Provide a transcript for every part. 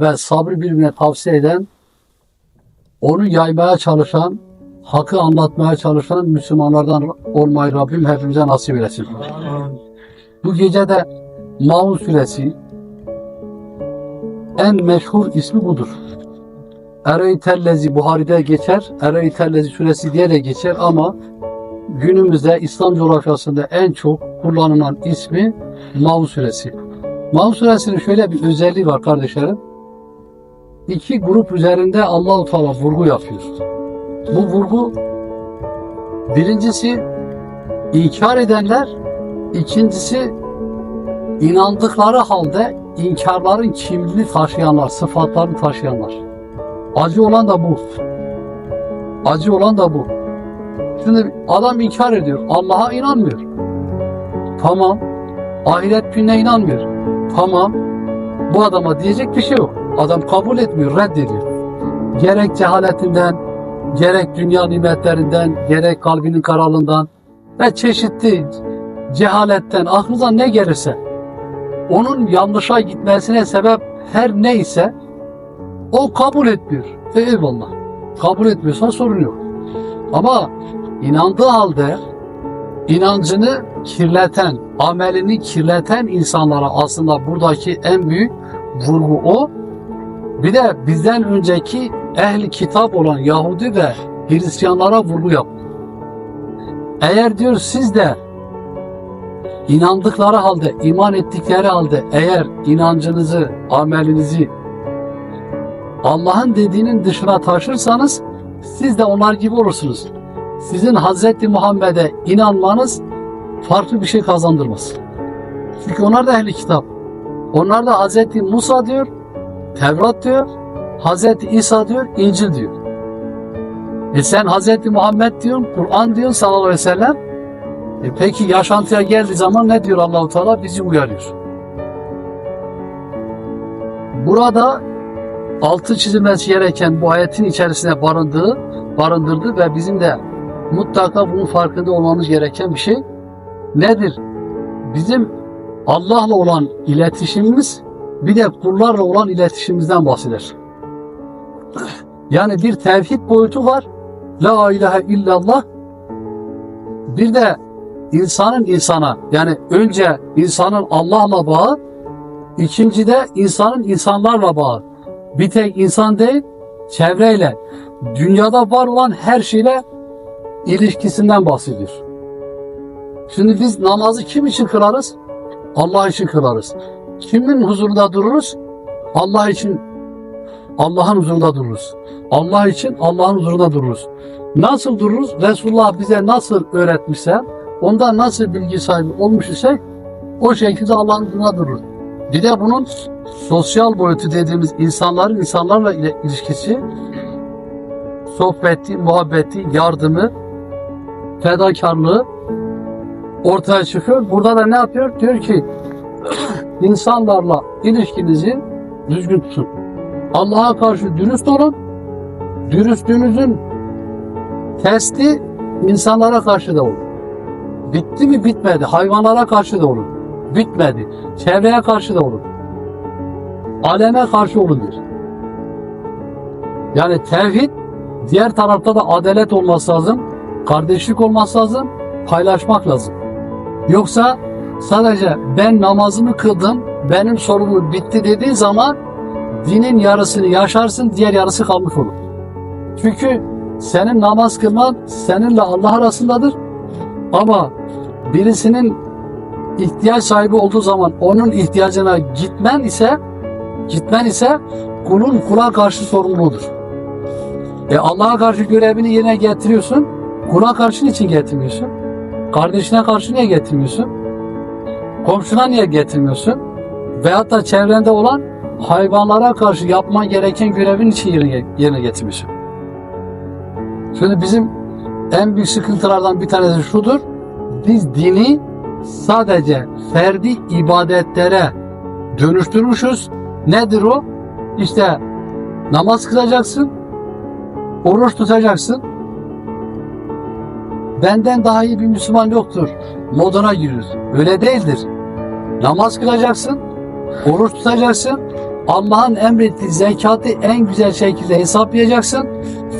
ve sabrı birbirine tavsiye eden, onu yaymaya çalışan, hakkı anlatmaya çalışan Müslümanlardan olmayı Rabbim hepimize nasip eylesin. Bu gece de Maun suresi en meşhur ismi budur. Ereytellezi Buhari'de geçer, Ereytellezi suresi diye de geçer ama günümüzde İslam coğrafyasında en çok kullanılan ismi Maun suresi. Maun suresinin şöyle bir özelliği var kardeşlerim. İki grup üzerinde Allahu Teala vurgu yapıyor. Bu vurgu birincisi inkar edenler, ikincisi inandıkları halde inkarların kimliğini taşıyanlar, sıfatlarını taşıyanlar. Acı olan da bu. Acı olan da bu. Şimdi adam inkar ediyor. Allah'a inanmıyor. Tamam. Ahiret gününe inanmıyor. Tamam. Bu adama diyecek bir şey yok. Adam kabul etmiyor, reddediyor. Gerek cehaletinden, gerek dünya nimetlerinden, gerek kalbinin kararlığından ve çeşitli cehaletten aklınıza ne gelirse onun yanlışa gitmesine sebep her neyse o kabul etmiyor. E, eyvallah. Kabul etmiyorsa sorun yok. Ama inandığı halde inancını kirleten, amelini kirleten insanlara aslında buradaki en büyük vurgu o. Bir de bizden önceki ehli kitap olan Yahudi ve Hristiyanlara vurgu yap. Eğer diyor siz de inandıkları halde, iman ettikleri halde eğer inancınızı, amelinizi Allah'ın dediğinin dışına taşırsanız siz de onlar gibi olursunuz. Sizin Hz. Muhammed'e inanmanız farklı bir şey kazandırmaz. Çünkü onlar da ehli kitap. Onlar da Hz. Musa diyor, Tevrat diyor, Hz. İsa diyor, İncil diyor. E sen Hz. Muhammed diyorsun, Kur'an diyorsun sallallahu aleyhi ve sellem. E peki yaşantıya geldiği zaman ne diyor Allahu Teala? Bizi uyarıyor. Burada altı çizilmesi gereken bu ayetin içerisine barındığı, barındırdı ve bizim de mutlaka bunun farkında olmamız gereken bir şey nedir? Bizim Allah'la olan iletişimimiz bir de kullarla olan iletişimimizden bahseder. Yani bir tevhid boyutu var. La ilahe illallah. Bir de insanın insana yani önce insanın Allah'la bağı, ikinci de insanın insanlarla bağı. Bir tek insan değil, çevreyle, dünyada var olan her şeyle ilişkisinden bahsediyor. Şimdi biz namazı kim için kılarız? Allah için kılarız. Kimin huzurunda dururuz? Allah için Allah'ın huzurunda dururuz. Allah için Allah'ın huzurunda dururuz. Nasıl dururuz? Resulullah bize nasıl öğretmişse, ondan nasıl bilgi sahibi olmuş ise o şekilde Allah'ın huzurunda dururuz. Bir de bunun sosyal boyutu dediğimiz insanların insanlarla ilişkisi, sohbeti, muhabbeti, yardımı, fedakarlığı ortaya çıkıyor. Burada da ne yapıyor? Diyor ki insanlarla ilişkinizi düzgün tutun. Allah'a karşı dürüst olun. Dürüstlüğünüzün testi insanlara karşı da olun. Bitti mi bitmedi. Hayvanlara karşı da olun. Bitmedi. Çevreye karşı da olun. Aleme karşı olun diyor. Yani tevhid diğer tarafta da adalet olması lazım. Kardeşlik olması lazım. Paylaşmak lazım. Yoksa sadece ben namazımı kıldım, benim sorumum bitti dediği zaman dinin yarısını yaşarsın, diğer yarısı kalmış olur. Çünkü senin namaz kılman seninle Allah arasındadır. Ama birisinin ihtiyaç sahibi olduğu zaman onun ihtiyacına gitmen ise gitmen ise kulun kula karşı sorumludur. E Allah'a karşı görevini yerine getiriyorsun. Kula karşı niçin getirmiyorsun? Kardeşine karşı niye getirmiyorsun? Komşuna niye getirmiyorsun? Veyahut da çevrende olan hayvanlara karşı yapman gereken görevin için yerine, yerine getirmiyorsun. Şimdi bizim en büyük sıkıntılardan bir tanesi şudur. Biz dini sadece ferdi ibadetlere dönüştürmüşüz. Nedir o? İşte namaz kılacaksın, oruç tutacaksın, benden daha iyi bir Müslüman yoktur moduna giriyoruz. Öyle değildir. Namaz kılacaksın, oruç tutacaksın, Allah'ın emrettiği zekatı en güzel şekilde hesaplayacaksın.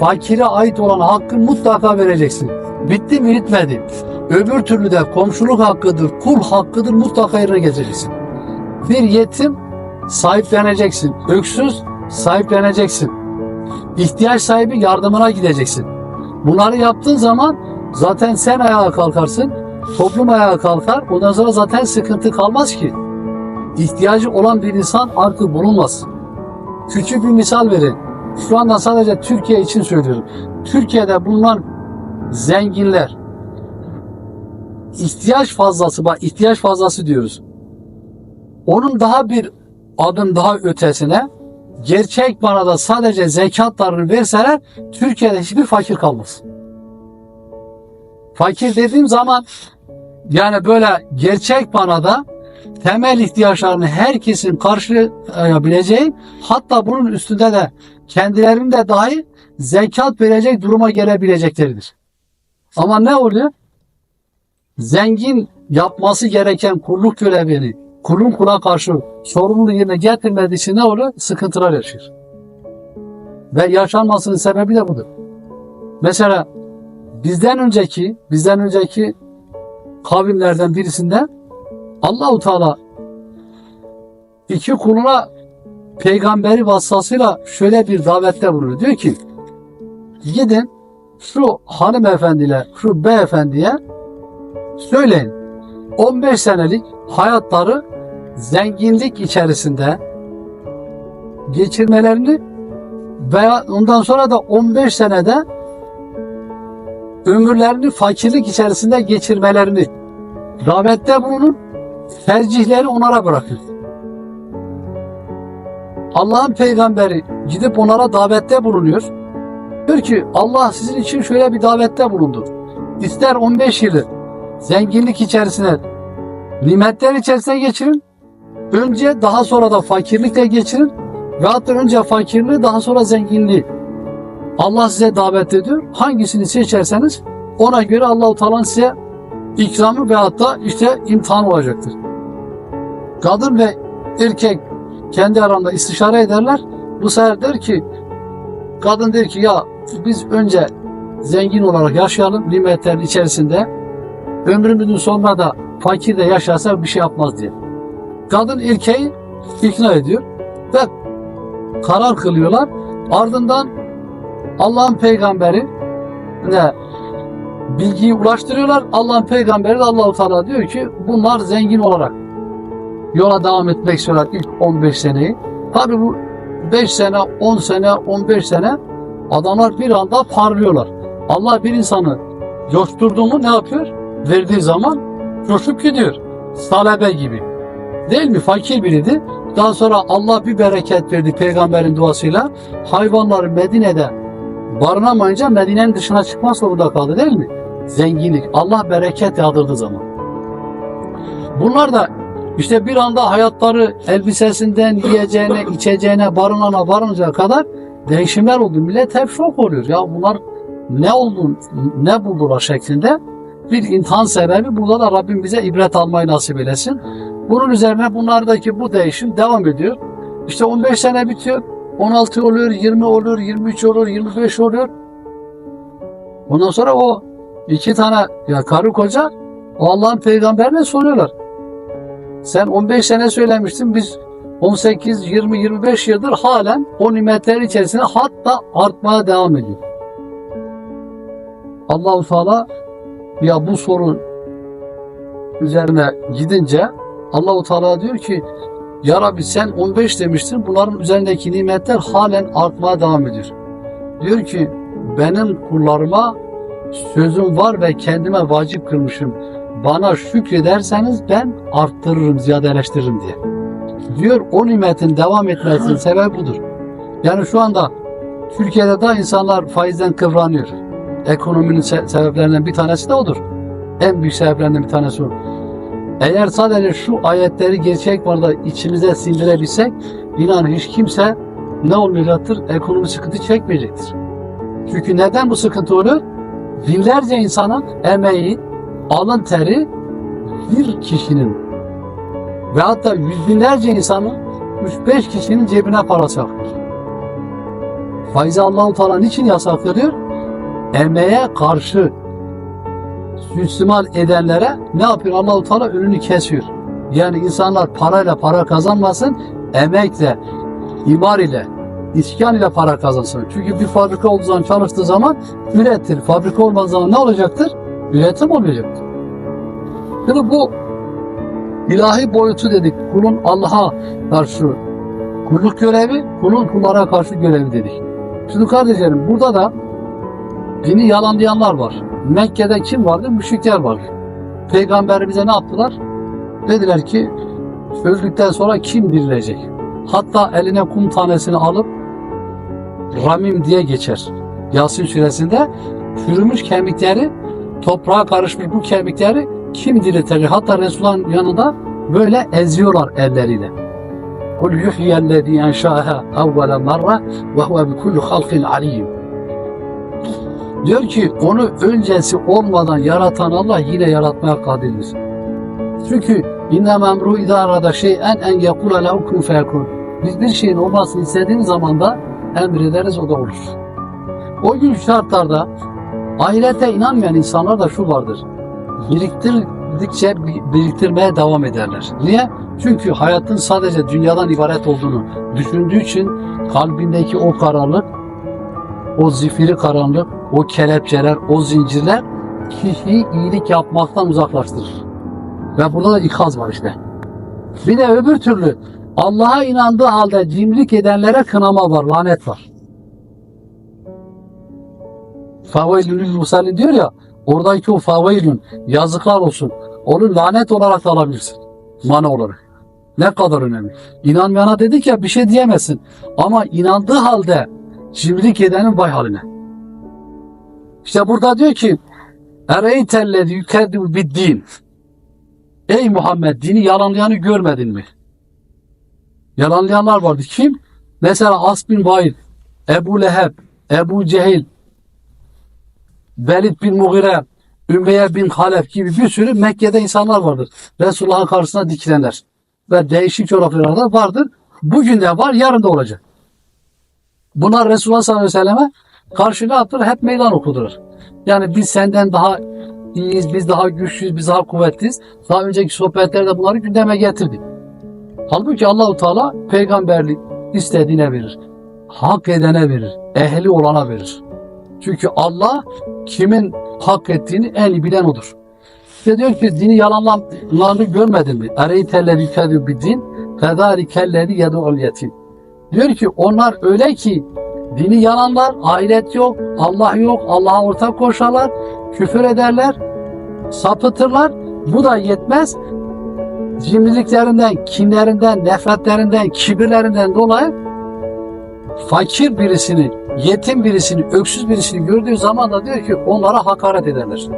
Fakire ait olan hakkı mutlaka vereceksin. Bitti mi bitmedi. Öbür türlü de komşuluk hakkıdır, kul hakkıdır mutlaka yerine getireceksin. Bir yetim sahipleneceksin. Öksüz sahipleneceksin. İhtiyaç sahibi yardımına gideceksin. Bunları yaptığın zaman zaten sen ayağa kalkarsın, toplum ayağa kalkar. Ondan sonra zaten sıkıntı kalmaz ki. İhtiyacı olan bir insan artık bulunmaz. Küçük bir misal vereyim. Şu anda sadece Türkiye için söylüyorum. Türkiye'de bulunan zenginler ihtiyaç fazlası, bak ihtiyaç fazlası diyoruz. Onun daha bir adım daha ötesine gerçek manada sadece zekatlarını verseler Türkiye'de hiçbir fakir kalmaz. Fakir dediğim zaman yani böyle gerçek manada temel ihtiyaçlarını herkesin karşılayabileceği hatta bunun üstünde de kendilerinin de dahi zekat verecek duruma gelebilecekleridir. Ama ne oluyor? Zengin yapması gereken kulluk görevini kulun kula karşı sorumluluğu yerine getirmediği için ne oluyor? Sıkıntılar yaşıyor. Ve yaşanmasının sebebi de budur. Mesela bizden önceki bizden önceki kavimlerden birisinde Allahu Teala iki kuluna peygamberi vasıtasıyla şöyle bir davette bulunuyor. Diyor ki gidin şu hanımefendiyle şu beyefendiye söyleyin 15 senelik hayatları zenginlik içerisinde geçirmelerini veya ondan sonra da 15 senede ömürlerini fakirlik içerisinde geçirmelerini davette bulunun tercihleri onlara bırakın. Allah'ın peygamberi gidip onlara davette bulunuyor. Diyor ki Allah sizin için şöyle bir davette bulundu. İster 15 yılı zenginlik içerisine, nimetler içerisine geçirin. Önce daha sonra da fakirlikle geçirin. Ve hatta önce fakirliği daha sonra zenginliği. Allah size davet ediyor. Hangisini seçerseniz ona göre Allah-u Teala size ikramı ve hatta işte imtihan olacaktır. Kadın ve erkek kendi arasında istişare ederler. Bu sefer der ki kadın der ki ya biz önce zengin olarak yaşayalım nimetlerin içerisinde. Ömrümüzün sonunda da fakir de yaşarsa bir şey yapmaz diye. Kadın erkeği ikna ediyor ve karar kılıyorlar. Ardından Allah'ın peygamberi ne bilgiyi ulaştırıyorlar. Allah'ın peygamberi de Allahu Teala diyor ki bunlar zengin olarak yola devam etmek istiyorlar ilk 15 seneyi. Tabi bu 5 sene, 10 sene, 15 sene adamlar bir anda parlıyorlar. Allah bir insanı coşturduğu mu ne yapıyor? Verdiği zaman coşup gidiyor. Salebe gibi. Değil mi? Fakir biriydi. Daha sonra Allah bir bereket verdi peygamberin duasıyla. Hayvanları Medine'de barınamayınca Medine'nin dışına çıkmak zorunda kaldı değil mi? Zenginlik. Allah bereket yağdırdığı zaman. Bunlar da işte bir anda hayatları elbisesinden yiyeceğine, içeceğine, barınana varınca kadar değişimler oldu. Millet hep şok oluyor. Ya bunlar ne oldu, ne buldular şeklinde bir imtihan sebebi. Burada da Rabbim bize ibret almayı nasip eylesin. Bunun üzerine bunlardaki bu değişim devam ediyor. İşte 15 sene bitiyor. 16 oluyor, 20 oluyor, 23 oluyor, 25 oluyor. Ondan sonra o iki tane ya karı koca o Allah'ın peygamberine soruyorlar. Sen 15 sene söylemiştin biz 18, 20, 25 yıldır halen o nimetler içerisinde hatta artmaya devam ediyor. Allah-u Teala ya bu soru üzerine gidince Allahu Teala diyor ki ya Rabbi sen 15 demiştin bunların üzerindeki nimetler halen artmaya devam ediyor. Diyor ki benim kullarıma sözüm var ve kendime vacip kılmışım. Bana şükrederseniz ben arttırırım, ziyadeleştiririm diye. Diyor o nimetin devam etmesinin sebebi budur. Yani şu anda Türkiye'de de insanlar faizden kıvranıyor. Ekonominin se- sebeplerinden bir tanesi de odur. En büyük sebeplerinden bir tanesi o. Eğer sadece şu ayetleri gerçek manada içimize sindirebilsek inan hiç kimse ne olmayacaktır? Ekonomi sıkıntı çekmeyecektir. Çünkü neden bu sıkıntı oluyor? Binlerce insanın emeği, alın teri bir kişinin ve hatta yüz binlerce insanın 3-5 kişinin cebine para çakıyor. Faizi Allah-u Teala niçin yasaklıyor? Emeğe karşı suistimal edenlere ne yapıyor? Allah-u Teala önünü kesiyor. Yani insanlar parayla para kazanmasın, emekle, imar ile, iskan ile para kazansın. Çünkü bir fabrika olduğu zaman çalıştığı zaman üretir. Fabrika olmadığı zaman ne olacaktır? Üretim olmayacaktır. Şimdi bu ilahi boyutu dedik. Kulun Allah'a karşı kulluk görevi, kulun kullara karşı görevi dedik. Şimdi kardeşlerim burada da dini yalanlayanlar var. Mekke'de kim vardı? Müşrikler vardı. Peygamberimize ne yaptılar? Dediler ki öldükten sonra kim dirilecek? Hatta eline kum tanesini alıp Ramim diye geçer. Yasin suresinde çürümüş kemikleri toprağa karışmış bu kemikleri kim diriltecek? Hatta Resulullah'ın yanında böyle eziyorlar elleriyle. Kul yuhyellezî enşâhâ evvele merre ve huve bi kulli halkin aliyyim. Diyor ki onu öncesi olmadan yaratan Allah yine yaratmaya kadirdir. Çünkü inne memru idarada şeyen en yekule lehu kun feyekun. Biz bir şeyin olmasını istediğimiz zaman da emrederiz o da olur. O gün şartlarda ahirete inanmayan insanlar da şu vardır. Biriktirdikçe bi- biriktirmeye devam ederler. Niye? Çünkü hayatın sadece dünyadan ibaret olduğunu düşündüğü için kalbindeki o karanlık, o zifiri karanlık, o kelepçeler, o zincirler kişiyi iyilik yapmaktan uzaklaştırır. Ve burada da ikaz var işte. Bir de öbür türlü Allah'a inandığı halde cimrilik edenlere kınama var, lanet var. Favailünül musallin diyor ya, oradaki o favailün, yazıklar olsun. Onu lanet olarak da alabilirsin. Mana olarak. Ne kadar önemli. İnanmayana dedik ya bir şey diyemezsin. Ama inandığı halde cimrilik edenin vay haline. İşte burada diyor ki Ereytellezi yükeddibu bid din. Ey Muhammed dini yalanlayanı görmedin mi? Yalanlayanlar vardı. Kim? Mesela As bin Vail, Ebu Leheb, Ebu Cehil, Velid bin Mughire, Ümeyye bin Halef gibi bir sürü Mekke'de insanlar vardır. Resulullah'ın karşısına dikilenler. Ve değişik coğrafyalarda vardır. Bugün de var, yarın da olacak. Bunlar Resulullah sallallahu aleyhi ve selleme karşı ne yaptılar? Hep meydan okudular. Yani biz senden daha iyiyiz, biz daha güçlüyüz, biz daha kuvvetliyiz. Daha önceki sohbetlerde bunları gündeme getirdik. Halbuki Allahu Teala peygamberlik istediğine verir. Hak edene verir. Ehli olana verir. Çünkü Allah kimin hak ettiğini en iyi bilen odur. İşte diyor ki dini yalanlananı görmedin mi? Ereytellezi yükedü bir din fedâlikellezi yedû'ul yetim. Diyor ki onlar öyle ki dini yalanlar, ahiret yok, Allah yok, Allah'a ortak koşarlar, küfür ederler, sapıtırlar. Bu da yetmez. Cimriliklerinden, kinlerinden, nefretlerinden, kibirlerinden dolayı fakir birisini, yetim birisini, öksüz birisini gördüğü zaman da diyor ki onlara hakaret ederler.